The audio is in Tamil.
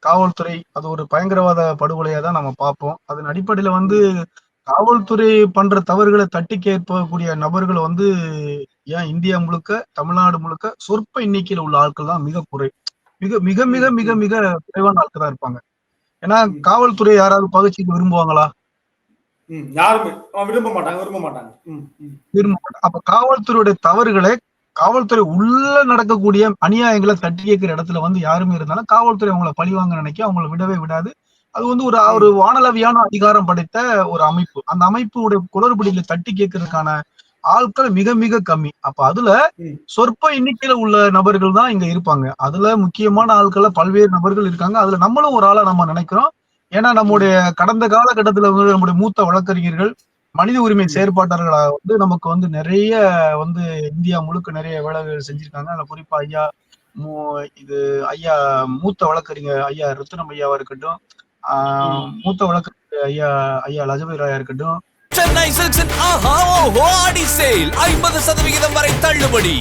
காவல்துறை அது ஒரு பயங்கரவாத படுகொலையா தான் நம்ம பார்ப்போம். அதன் அடிப்படையில வந்து காவல்துறை பண்ற தவறுகளை தட்டி கேட்கக்கூடிய நபர்கள் வந்து ஏன் இந்தியா முழுக்க தமிழ்நாடு முழுக்க சொற்ப எண்ணிக்கையில உள்ள ஆட்கள் தான் மிக குறை. மிக மிக மிக மிக மிக குறைவான ஆட்கள் தான் இருப்பாங்க. ஏன்னா காவல்துறை யாராவது பகிர்ச்சிக்கு விரும்புவாங்களா? யாருமே. விரும்ப மாட்டாங்க விரும்ப மாட்டாங்க. விரும்ப மாட்டாங்க. அப்ப காவல்துறையுடைய தவறுகளை காவல்துறை உள்ள நடக்கக்கூடிய அநியாயங்களை தட்டி கேட்கிற இடத்துல வந்து யாருமே இருந்தாலும் காவல்துறை அவங்கள பழிவாங்க நினைக்க அவங்கள விடவே விடாது. அது வந்து ஒரு ஒரு வானளவியான அதிகாரம் படைத்த ஒரு அமைப்பு. அந்த அமைப்புடைய குளறுபடியில தட்டி கேட்கறதுக்கான ஆட்கள் மிக மிக கம்மி. அப்ப அதுல. சொற்ப எண்ணிக்கையில உள்ள நபர்கள் தான் இங்க இருப்பாங்க. அதுல முக்கியமான ஆட்கள பல்வேறு நபர்கள் இருக்காங்க. அதுல நம்மளும் ஒரு ஆளா நம்ம நினைக்கிறோம். ஏன்னா நம்முடைய கடந்த காலகட்டத்துல வந்து நம்முடைய மூத்த வழக்கறிஞர்கள் மனித உரிமை செயற்பாட்டாளர்களா வந்து நமக்கு வந்து நிறைய வந்து இந்தியா முழுக்க நிறைய வேலைகள் செஞ்சிருக்காங்க. அதுல குறிப்பா ஐயா மூ- இது ஐயா மூத்த வழக்கறிஞர் ஐயா ரத்தினம் ஐயாவா இருக்கட்டும் ஆஹ் மூத்த வழக்கறிஞர் ஐயா ஐயா லஜபதி ராயா இருக்கட்டும். சென்னை சில்க்ஸின் ஆஹா ஓஹோ ஆடி சேல் ஐம்பது சதவிகிதம் வரை தள்ளுபடி.